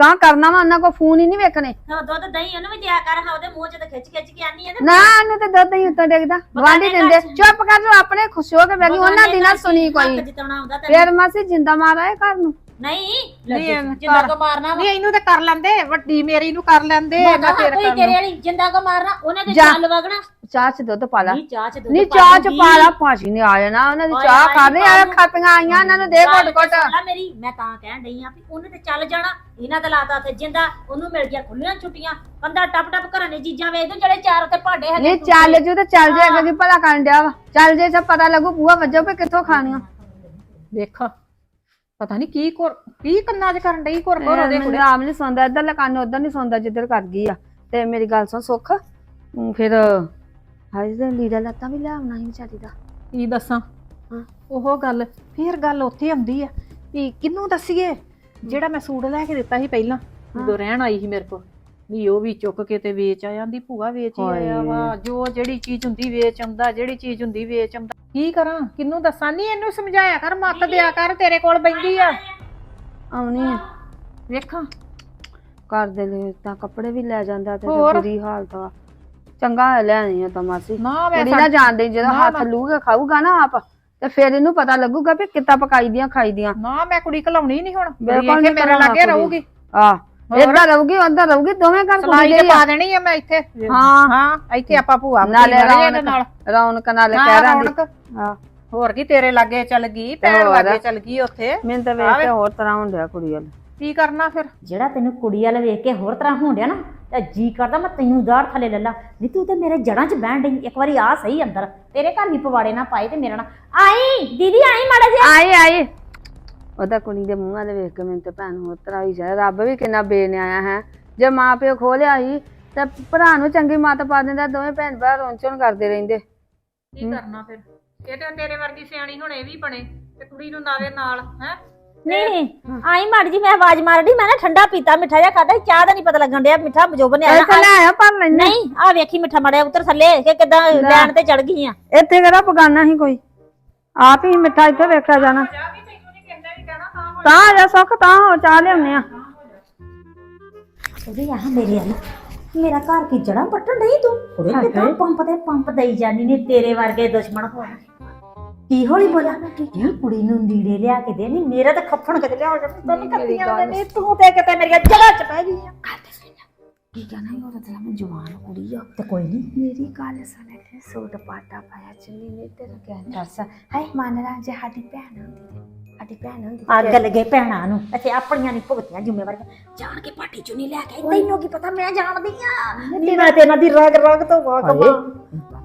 Speaker 1: ਗਾਂ ਕਰਨਾ ਵਾ ਉਹਨਾਂ ਕੋ ਫੋਨ ਹੀ ਨਹੀਂ ਵੇਖਣੇ।
Speaker 6: ਹਾਂ, ਦੁੱਧ ਦਹੀਂ ਉਹਨੂੰ ਵੀ ਦਿਆ ਕਰ ਹਾਂ ਉਹਦੇ ਮੂੰਹ 'ਚ ਤਾਂ ਖਿੱਚ ਖਿੱਚ ਕੇ ਆਨੀ ਆ ਤੇ
Speaker 1: ਨਾ ਉਹਨੂੰ ਤੇ ਦੁੱਧ ਹੀ ਉੱਤੋਂ ਡਿੱਗਦਾ। ਗਵਾਂਢੀ ਦਿੰਦੇ ਚੁੱਪ ਕਰ ਜੋ ਆਪਣੇ ਖੁਸ਼ ਹੋ ਕੇ ਬੈਠੀ ਉਹਨਾਂ ਦੀ ਨਾ ਸੁਣੀ ਕੋਈ। ਫੇਰ ਮਾਸੀ ਜਿੰਦਾ ਮਾਰਾ ਇਹ ਘਰ ਨੂੰ।
Speaker 6: ਨਹੀਂ
Speaker 5: ਨਹੀਂ,
Speaker 6: ਜਿੰਦਾ
Speaker 5: ਘਰ-
Speaker 6: ਕੋ ਮਾਰਨਾ ਵਾ।
Speaker 5: ਨਹੀਂ ਇਹਨੂੰ ਤੇ ਕਰ ਲੈਂਦੇ ਵੱਡੀ ਮੇਰੀ ਨੂੰ ਕਰ ਲੈਂਦੇ
Speaker 6: ਮੈਂ
Speaker 5: ਮੈਂ
Speaker 6: ਕਹਾਂ
Speaker 5: ਫੇਰ
Speaker 6: ਕੋਈ
Speaker 5: ਕਰ
Speaker 6: ਤੇਰੇ ਵਾਲੀ ਜਿੰਦਾ ਕੋ ਮਾਰਨਾ ਉਹਨੇ ਤੇ
Speaker 1: ਜਾ।
Speaker 6: ਚੱਲ ਵਗਣਾ
Speaker 1: ਚਾਹ ਚ ਦੁੱਧ ਪਾ ਲਾ।
Speaker 6: ਨਹੀਂ ਚਾਹ ਚ ਦੁੱਧ
Speaker 1: ਨਹੀਂ
Speaker 6: ਪਾ
Speaker 1: ਚਾਹ ਚ
Speaker 6: ਦੂੰਗੀ।
Speaker 1: ਪਾ ਲਾ ਭਾਜੀ ਨੇ ਆ ਜਾਣਾ ਉਹਨਾਂ ਦੀ
Speaker 6: ਓਏ
Speaker 1: ਚਾਹ
Speaker 6: ਹਾਏ
Speaker 1: ਖਾਣੇ ਆ
Speaker 6: ਬਾਬੂ।
Speaker 1: ਖਾਪੀਆਂ ਆਈਆਂ ਉਹਨਾਂ ਨੂੰ ਦੇ
Speaker 6: ਗੱਲ
Speaker 1: ਘੁੱਟ
Speaker 6: ਤੇ
Speaker 1: ਘੁੱਟ
Speaker 6: ਸੁਣ ਲੈ ਮੇਰੀ ਮੈਂ ਤਾਂ ਕਹਿਣ ਡਈ ਆ ਵੀ ਉਹਨੇ ਤੇ ਚੱਲ ਜਾਣਾ ਇਹਨਾਂ ਤੇ ਲਾਤਾ ਤੇ ਜਿੰਦਾ ਉਹਨੂੰ ਮਿਲ ਗਿਆ ਖੁੱਲੀਆਂ ਛੁੱਟੀਆਂ ਕੰਦਾ ਟਪ ਟਪ ਘਰਾਂ ਨੇ ਚੀਜ਼ਾਂ ਵੇਚ ਦੋ ਜਿਹੜੇ ਚਾਰ ਉੱਤੇ ਭਾਂਡੇ ਹੈਗੇ
Speaker 1: ਨਹੀਂ ਚੱਲ ਜੂ ਤੇ ਚੱਲ ਕਿ ਭਲਾ ਕਰਨ ਡਿਆ ਵਾ। ਚੱਲ ਜੇ ਸਭ ਪਤਾ ਲੱਗੂ ਬੂਆ ਵੱਜੋ ਵੀ ਕਿੱਥੋਂ ਖਾਣੀਆਂ।
Speaker 5: ਵੇਖ। ਪਤਾ ਨਹੀਂ ਕੀ ਕੋਰ ਕੀ ਕੰਨਾਂ 'ਚ ਕਰਨ ਡਈ ਕੋਰ ਕੋਰ ਉਹਦੇ
Speaker 1: ਮੈਨੂੰ ਆਮ ਨਹੀਂ ਸੌਂਦਾ ਇੱਧਰ ਲਕਾਨ ਉਧਰ ਨਹੀਂ ਸੌਂਦਾ ਜਿੱਧਰ ਕਰ ਗਈ ਆ। ਤੇ ਮੇਰੀ ਗੱਲ ਸੁਣ ਸੁੱਖ ਫਿਰ ਹਾਏ ਦੇ ਲੀੜਾ ਲੱਤਾਂ ਵੀ ਲੈ ਆਉਣਾ ਸੀ ਵਿਚਾਰੀ ਦਾ।
Speaker 5: ਕੀ ਦੱਸਾਂ?
Speaker 1: ਹਾਂ।
Speaker 5: ਉਹ ਗੱਲ ਫੇਰ ਗੱਲ ਉੱਥੇ ਆਉਂਦੀ ਆ। ਵੀ ਕਿਹਨੂੰ ਦੱਸੀਏ? ਜਿਹੜਾ ਮੈਂ ਸੂਟ ਲੈ ਕੇ ਦਿੱਤਾ ਸੀ ਪਹਿਲਾਂ ਜਦੋਂ ਰਹਿਣ ਆਈ ਸੀ ਮੇਰੇ ਕੋਲ। ਵੀ ਉਹ ਵੀ ਚੁੱਕ ਕੇ ਤੇ ਵੇਚ ਆ ਜਾਂਦੀ ਭੂਆ ਵੇਚ ਹੀ ਆਇਆ ਵਾ। ਜੋ ਜਿਹੜੀ ਚੀਜ਼ ਹੁੰਦੀ ਵੇਚ ਆਉਂਦਾ ਜਿਹੜੀ ਚੀਜ਼ ਹੁੰਦੀ ਵੇਚ ਆਉਂਦਾ। ਕੀ ਕਰਾਂ? ਕਿਹਨੂੰ ਦੱਸਾਂ? ਨਹੀਂ ਇਹਨੂੰ ਸਮਝਾਇਆ ਕਰ ਮੱਤ ਦਿਆ ਕਰ ਤੇਰੇ ਕੋਲ ਬੈਠੀ ਆ।
Speaker 1: ਆਉਣੀ ਆ।
Speaker 5: ਵੇਖਾਂ।
Speaker 1: ਘਰ ਦੇ ਲਈ ਤਾਂ ਕੱਪੜੇ ਵੀ ਲੈ ਜਾਂਦਾ ਤੇ
Speaker 5: ਹੋਰ?
Speaker 1: ਬੁਰੀ ਹਾਲਤ ਵਾ ਚੰਗਾ ਹੈ ਲੈਣੀ ਆ ਤਾਂ ਮਾਸੀ।
Speaker 5: ਨਾ ਮੈਂ
Speaker 1: ਕੁੜੀ ਨਾ ਜਾਣਦੇ ਜਦੋਂ
Speaker 5: ਨਾ,
Speaker 1: ਹੱਥ
Speaker 5: ਨਾ।
Speaker 1: ਲੂਗਾ ਖਾਊਗਾ ਨਾ ਆਪ ਤੇ ਫਿਰ ਇਹਨੂੰ ਪਤਾ ਲੱਗੂਗਾ ਵੀ ਕਿੱਦਾਂ ਪਕਾਈ ਦੀਆਂ ਖਾਈ ਦੀਆਂ।
Speaker 5: ਨਾ ਮੈਂ ਕੁੜੀ ਘਲਾਉਣੀ ਨਹੀਂ ਹੁਣ।
Speaker 1: ਬਿਲਕੁਲ ਨੀ
Speaker 5: ਮੇਰੇ
Speaker 1: ਘਲਾਉਣਾ
Speaker 5: ਲਾਗੇ
Speaker 1: ਕੁੜੀ।
Speaker 5: ਰਹੂਗੀ।
Speaker 1: ਆ? ਇੱਧਰ ਰਹੂਗੀ ਉੱਧਰ ਰਹੂਗੀ ਦੋਵੇਂ ਘਰ ਦੇ
Speaker 5: ਤੇ ਪਾ ਦੇਣੀ ਆ ਮੈਂ ਇੱਥੇ।
Speaker 1: ਹਾਂ।
Speaker 5: ਹਾਂ ਇੱਥੇ ਆਪਾਂ ਭੂਆ
Speaker 1: ਨਾਲੇ
Speaker 5: ਇਹਦੇ
Speaker 1: ਰੌਣਕ ਰੌਣਕ ਨਾਲੇ
Speaker 5: ਹਾਂ,
Speaker 1: ਕਹਿ ਰਾਂ
Speaker 5: ਰੌਣਕ।
Speaker 1: ਹਾਂ।
Speaker 5: ਹੋਰ ਕੀ ਤੇਰੇ ਲਾਗੇ ਚੱਲ ਗਈ
Speaker 1: ਹੋਰ।
Speaker 5: ਲਾਗੇ ਚੱਲ ਗਈ ਉੱਥੇ।
Speaker 1: ਮੈਨੂੰ ਤਾਂ ਵੇਖ ਕੇ ਹੋਰ ਤਰ੍ਹਾਂ ਹੁੰਦਿਆ ਕੁੜੀ ਵੱਲ।
Speaker 5: ਕੀ ਕਰਨਾ ਫਿਰ?
Speaker 4: ਜਿਹੜਾ ਤੈਨੂੰ ਕੁੜੀ ਵਾਲੇ ਵੇਖ ਕੇ ਹੋਰ ਤਰ੍ਹਾਂ ਹੋਣ ਡਿਆ ਨਾ ਤੇ ਜੀ ਕਰਦਾ ਮੈਂ ਤੈਨੂੰ ਦਾੜ ਥੱਲੇ ਲੈ ਲਾ। ਨਹੀਂ ਤੂੰ ਤੇ ਮੇਰੇ ਜੜਾਂ 'ਚ ਬਹਿਣ ਡਈ ਇੱਕ ਵਾਰੀ ਆ ਸਹੀ ਅੰਦਰ। ਤੇਰੇ ਘਰ ਵੀ ਪਵਾੜੇ ਨਾ ਪਾਏ ਤੇ ਮੇਰਾ ਨਾ ਆਈ ਦੀਦੀ ਆਈ ਮਾੜਾ ਜਿਹਾ।
Speaker 1: ਆਈ। ਆਈ ਉਹਦਾ ਕੁੜੀ ਦੇ ਮੂੰਹ ਵਾਲੇ ਵੇਖ ਕੇ ਮੈਨੂੰ ਤੇ ਭੈਣ ਹੋਰ ਤਰ੍ਹਾਂ ਹੀ ਜਾਏ ਰੱਬ ਵੀ ਕਿੰਨਾ ਬੇਨਿਆਇਆ ਹੈ। ਜੇ ਮਾਂ ਪਿਓ ਖੋਲਿਆ ਸੀ ਤੇ ਭਰਾ ਨੂੰ ਚੰਗੀ ਮੱਤ ਪਾ ਦਿੰਦਾ ਦੋਵੇਂ ਭੈਣ ਭਰਾ ਰੋਂਚਣ ਕਰਦੇ ਰਹਿੰਦੇ।
Speaker 5: ਕੀ ਕਰਨਾ ਫਿਰ? ਇਹ ਤੇ ਤੇਰੇ ਵਰਗੀ ਸਿਆਣੀ ਹੁਣ ਇਹ ਵੀ ਬਣੇ ਤੇ ਕੁੜੀ ਨੂੰ ਨਾਵੇ ਨਾਲ ਹੈ?
Speaker 4: ਨਹੀਂ ਆਈ ਮਾੜੀ ਜੀ ਮੈਂ ਆਵਾਜ਼ ਮਾਰਦੀ ਮੈਂ ਨਾ ਠੰਡਾ ਪੀਤਾ ਮਿੱਠਾ ਜਿਹਾ ਖਾਦਾ ਚਾਹ ਦਾ ਨਹੀਂ ਪਤਾ ਲੱਗਣ ਡਿਆ ਮਿੱਠਾ ਜੋ ਬਣਿਆ
Speaker 1: ਇੱਥੇ ਲੈ ਆਇਆ ਪਰ ਲੈਣੇ
Speaker 4: ਨਹੀਂ ਆ ਵੇਖੀ ਮਿੱਠਾ ਮੜਿਆ ਉਤਰ ਥੱਲੇ ਕਿ ਕਿਦਾਂ ਲੈਣ ਤੇ ਚੜ ਗਈ ਆ
Speaker 1: ਇੱਥੇ ਕਿਹੜਾ ਪਗਾਨਾ ਸੀ ਕੋਈ? ਆਪ ਹੀ ਮਿੱਠਾ ਇੱਥੇ ਵੇਖਿਆ ਜਾਣਾ। ਤਾਂ ਆ ਜਾ ਸੁੱਖ ਤਾਂ ਹੋ ਚਾਹ ਲਿਆਉਨੇ ਆ।
Speaker 4: ਉਹਦੇ ਆ ਮੇਰੇ ਵੱਲ ਮੇਰਾ ਘਰ ਕੀ ਜੜਾਂ ਪੱਟਣ ਨਹੀਂ ਤੂੰ? ਉਹਦੇ ਕਿਦਾਂ ਪੰਪ ਤੇ ਪੰਪ ਦਈ ਜਾਨੀ ਨੇ ਤੇਰੇ ਵਰਗੇ ਦੁਸ਼ਮਣ ਹੋਣ ਕੀ ਹੌਲੀ ਬੋਲਾ ਇਹ ਕੁੜੀ ਨੂੰ ਲੀੜੇ ਲਿਆ ਕੇ ਦੇ ਨਹੀਂ ਮੇਰਾ ਤਾਂ ਖੱਫਣ ਕਿਤੇ ਲਿਆ ਕੇ ਤੈਨੂੰ ਕੱਤੀਆਂ ਦੇ ਨਹੀਂ ਤੂੰ ਤੇ ਕਿਤੇ ਮੇਰੀਆਂ ਜੜ੍ਹਾਂ ਚ ਪੈ ਗਈ ਆ
Speaker 1: ਕੀ ਕਹਿਣਾ ਹੀ? ਉਹਦਾ ਤੇ ਮੈਂ ਜਵਾਨ ਕੁੜੀ ਆ।
Speaker 4: ਤੇ ਕੋਈ ਨਹੀਂ
Speaker 1: ਮੇਰੀ ਗੱਲ ਸੁਣ ਕੇ ਸੂਟ ਪਾਟਾ ਪਾਇਆ ਚੁੰਨੀ ਨੇ ਤੇਰਾ ਕਹਿ ਦੱਸ। ਹਾਏ ਮੰਨ ਲਾ ਜੇ ਸਾਡੀ ਭੈਣ ਹੁੰਦੀ ਤੇ ਸਾਡੀ ਭੈਣ ਹੁੰਦੀ
Speaker 4: ਅੱਗ ਲੱਗੇ ਭੈਣਾਂ ਨੂੰ। ਅੱਛੇ ਆਪਣੀਆਂ ਨਹੀਂ ਭੁਗਤੀਆਂ ਜ਼ਿੰਮੇਵਾਰੀਆਂ। ਜਾਣ ਕੇ ਪਾਟੀ ਚੁੰਨੀ ਲੈ ਕੇ ਆਈ। ਤੈਨੂੰ ਕੀ ਪਤਾ ਮੈਂ ਜਾਣਦੀ ਆ। ਨਹੀਂ ਮੈਂ ਤੇ ਇਹਨਾਂ ਦੀ ਰਗ ਰਗ ਤੋਂ ਵਾਕਫ ਆ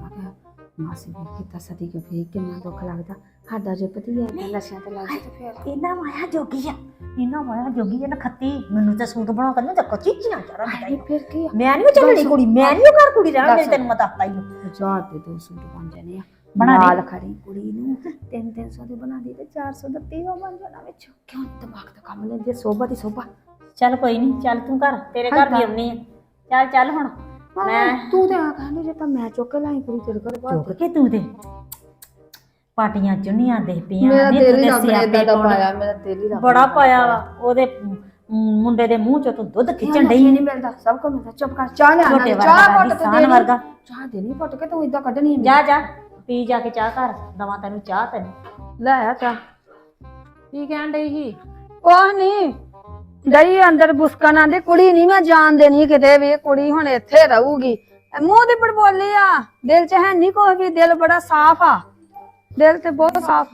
Speaker 1: ਮਾਸੀ ਵੀ ਕੀਤਾ ਸਦੀ ਕੇ ਫੇਰ ਕਿੰਨਾ ਦੁੱਖ ਲੱਗਦਾ। ਸਾਡਾ ਜੇ ਪਤੀ ਹੈ ਤਾਂ ਨਸ਼ਿਆਂ ਤੇ ਲੱਗ ਤੇ ਫੇਰ।
Speaker 4: ਇਹਨਾਂ ਮਾਇਆ ਜੋਗੀ ਆ ਇਹਨਾਂ ਮਾਇਆ ਜੋਗੀ ਆ ਨਾ ਖੱਤੀ ਮੈਨੂੰ ਤਾਂ ਸੂਟ ਬਣਾ ਕੇ ਨਾ ਤਾਂ ਚੀਚੀਆਂ ਚਾਰਾਂ
Speaker 1: ਹਾਏ ਫਿਰ ਕੀ ਆ?
Speaker 4: ਮੈਂ ਨਹੀਂ ਚੱਲਣੀ ਕੁੜੀ ਮੈਂ ਨਹੀਂ ਘਰ ਕੁੜੀ ਰਹਿਣ ਮੇਰੀ ਤੈਨੂੰ ਮੈਂ ਦੱਸਤਾ ਹੀ
Speaker 1: ਹਜ਼ਾਰ ਦੇ ਦੋ ਸੂਟ ਬਣ ਜਾਣੇ ਆ।
Speaker 4: ਬਣਾ ਦੇ।
Speaker 1: ਨਾਲ ਖੜੀ ਕੁੜੀ ਨੂੰ 3-300 ਦੇ ਬਣਾ ਦੀ ਤੇ 400 ਦਿੱਤੀ ਉਹ ਬਣ ਜਾਣਾ ਵਿੱਚ। ਕਿਉਂ ਦਿਮਾਗ ਦਾ ਕੰਮ ਲੈਂਦੇ ਸੋਭਾ ਦੀ ਸੋਭਾ।
Speaker 4: ਚੱਲ ਕੋਈ ਨਹੀਂ ਚੱਲ ਤੂੰ ਘਰ ਤੇਰੇ ਘਰ ਵੀ ਆਉਣੀ ਆ। ਚੱਲ ਚੱਲ ਹੁਣ। ਮੈਂ
Speaker 1: ਤੂੰ ਤੇ ਆ ਕਹਿੰਦੇ ਜੇ ਤਾਂ ਮੈਂ ਚੁੱਕ ਕੇ ਲਾਈ ਕੁੜੀ ਤੇਰੇ ਘਰ ਬਾਹਰ।
Speaker 4: ਚੁੱਕ ਕੇ ਤੂੰ ਤੇ। ਪਾਟੀਆਂ ਚੁੰਨੀਆਂ ਦੇ ਪਈਆਂ
Speaker 1: ਮੇਰਾ
Speaker 4: ਨੀ
Speaker 1: ਦਿਲ ਹੀ ਰੱਬ ਨੇ ਦਾ। ਪਾਇਆ ਮੇਰਾ ਦਿਲ ਹੀ ਰੱਬ
Speaker 4: ਬੜਾ ਪਾਇਆ ਵਾ ਉਹਦੇ ਮੁੰਡੇ ਦੇ ਮੂੰਹ ਚੋਂ ਤੂੰ ਦੁੱਧ ਖਿੱਚਣ ਡਈ
Speaker 1: ਨਹੀਂ ਮਿਲਦਾ ਸਭ ਕੋ ਮਿਲਦਾ ਚੁੱਪ ਕਰ ਚਾਹ ਨਾਲ, ਚਾਹ ਘੁੱਟ ਤੇ
Speaker 4: ਸਾਨ
Speaker 1: ਦੇਣੀ।
Speaker 4: ਵਰਗਾ।
Speaker 1: ਚਾਹ ਦੇਣੀ ਘੁੱਟ ਕੇ ਤੂੰ ਇਦਾਂ ਕੱਢਣੀ ਨਹੀਂ
Speaker 4: ਜਾ ਜਾ ਪੀ ਜਾ ਕੇ ਚਾਹ ਕਰ ਦਵਾ ਤੈਨੂੰ ਚਾਹ ਤੈਨੂੰ।
Speaker 1: ਲੈ ਆ ਚਾਹ।
Speaker 5: ਕੀ ਕਹਿਣ ਡਈ ਸੀ?
Speaker 1: ਕੋਹ ਨਹੀਂ ਡਈ ਅੰਦਰ ਬੁਸਕਣ ਆਂਦੀ ਕੁੜੀ ਨਹੀਂ ਮੈਂ ਜਾਣ ਦੇਣੀ ਕਿਤੇ ਵੀ ਕੁੜੀ ਹੁਣ ਇੱਥੇ ਰਹੂਗੀ। ਇਹ ਮੂੰਹ ਦੀ ਬੜਬੋਲੀ ਆ, ਦਿਲ 'ਚ ਹੈ ਨਹੀਂ ਕੋਈ ਵੀ, ਦਿਲ ਬੜਾ ਸਾਫ਼ ਆ। ਦਿਲ ਤੇ ਬਹੁਤ ਸਾਫ਼।